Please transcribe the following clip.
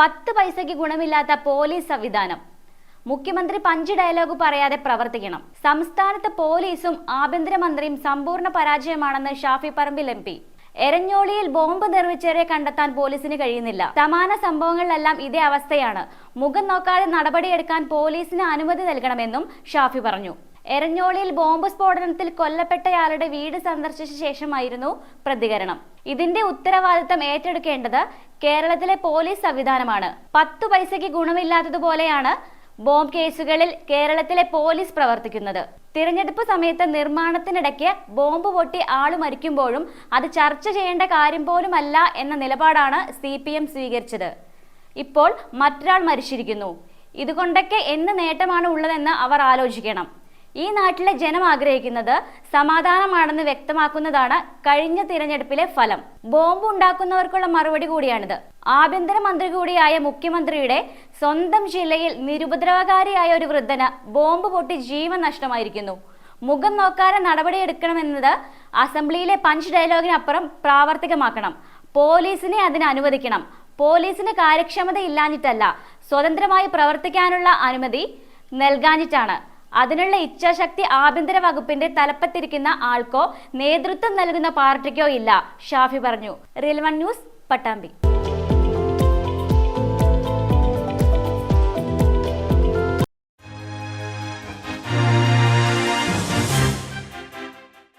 പത്ത് പൈസയ്ക്ക് ഗുണമില്ലാത്ത പോലീസ് സംവിധാനം. മുഖ്യമന്ത്രി പഞ്ച് ഡയലോഗ് പറയാതെ പ്രവർത്തിക്കണം. സംസ്ഥാനത്ത് പോലീസും ആഭ്യന്തരമന്ത്രിയും സമ്പൂർണ പരാജയമാണെന്ന് ഷാഫി പറമ്പിൽ എം പി. എരഞ്ഞോളിയിൽ ബോംബ് നിർമ്മിച്ചവരെ കണ്ടെത്താൻ പോലീസിന് കഴിയുന്നില്ല. സമാന സംഭവങ്ങളിലെല്ലാം ഇതേ അവസ്ഥയാണ്. മുഖം നോക്കാതെ നടപടിയെടുക്കാൻ പോലീസിന് അനുമതി നൽകണമെന്നും ഷാഫി പറഞ്ഞു. എരഞ്ഞോളിയിൽ ബോംബ് സ്ഫോടനത്തിൽ കൊല്ലപ്പെട്ടയാളുടെ വീട് സന്ദർശിച്ച ശേഷമായിരുന്നു പ്രതികരണം. ഇതിന്റെ ഉത്തരവാദിത്തം ഏറ്റെടുക്കേണ്ടത് കേരളത്തിലെ പോലീസ് സംവിധാനമാണ്. പത്തു പൈസയ്ക്ക് ഗുണമില്ലാത്തതുപോലെയാണ് ബോംബ് കേസുകളിൽ കേരളത്തിലെ പോലീസ് പ്രവർത്തിക്കുന്നത്. തിരഞ്ഞെടുപ്പ് സമയത്ത് നിർമ്മാണത്തിനിടയ്ക്ക് ബോംബ് പൊട്ടി ആൾ മരിക്കുമ്പോഴും അത് ചർച്ച ചെയ്യേണ്ട കാര്യം പോലുമല്ല എന്ന നിലപാടാണ് സി സ്വീകരിച്ചത്. ഇപ്പോൾ മറ്റൊരാൾ മരിച്ചിരിക്കുന്നു. ഇതുകൊണ്ടൊക്കെ എന്ത് നേട്ടമാണ് ഉള്ളതെന്ന് അവർ ആലോചിക്കണം. ഈ നാട്ടിലെ ജനം ആഗ്രഹിക്കുന്നത് സമാധാനമാണെന്ന് വ്യക്തമാക്കുന്നതാണ് കഴിഞ്ഞ തിരഞ്ഞെടുപ്പിലെ ഫലം. ബോംബ് ഉണ്ടാക്കുന്നവർക്കുള്ള മറുപടി കൂടിയാണിത്. ആഭ്യന്തരമന്ത്രി കൂടിയായ മുഖ്യമന്ത്രിയുടെ സ്വന്തം ജില്ലയിൽ നിരുപദ്രവകാരിയായ ഒരു വൃദ്ധന് ബോംബ് പൊട്ടി ജീവൻ നഷ്ടമായിരിക്കുന്നു മുഖം നോക്കാതെ നടപടിയെടുക്കണമെന്നത് അസംബ്ലിയിലെ പഞ്ച് ഡയലോഗിനപ്പുറം പ്രാവർത്തികമാക്കണം. പോലീസിനെ അതിന് അനുവദിക്കണം. പോലീസിന് കാര്യക്ഷമത ഇല്ലാഞ്ഞിട്ടല്ല സ്വതന്ത്രമായി പ്രവർത്തിക്കാനുള്ള അനുമതി നൽകാഞ്ഞിട്ടാണ്. അതിനുള്ള ഇച്ഛാശക്തി ആഭ്യന്തര വകുപ്പിന്റെ തലപ്പത്തിരിക്കുന്ന ആൾക്കോ നേതൃത്വം നൽകുന്ന പാർട്ടിക്കോ ഇല്ല. ഷാഫി പറഞ്ഞു. റിൽവൺ ന്യൂസ് പട്ടാമ്പി.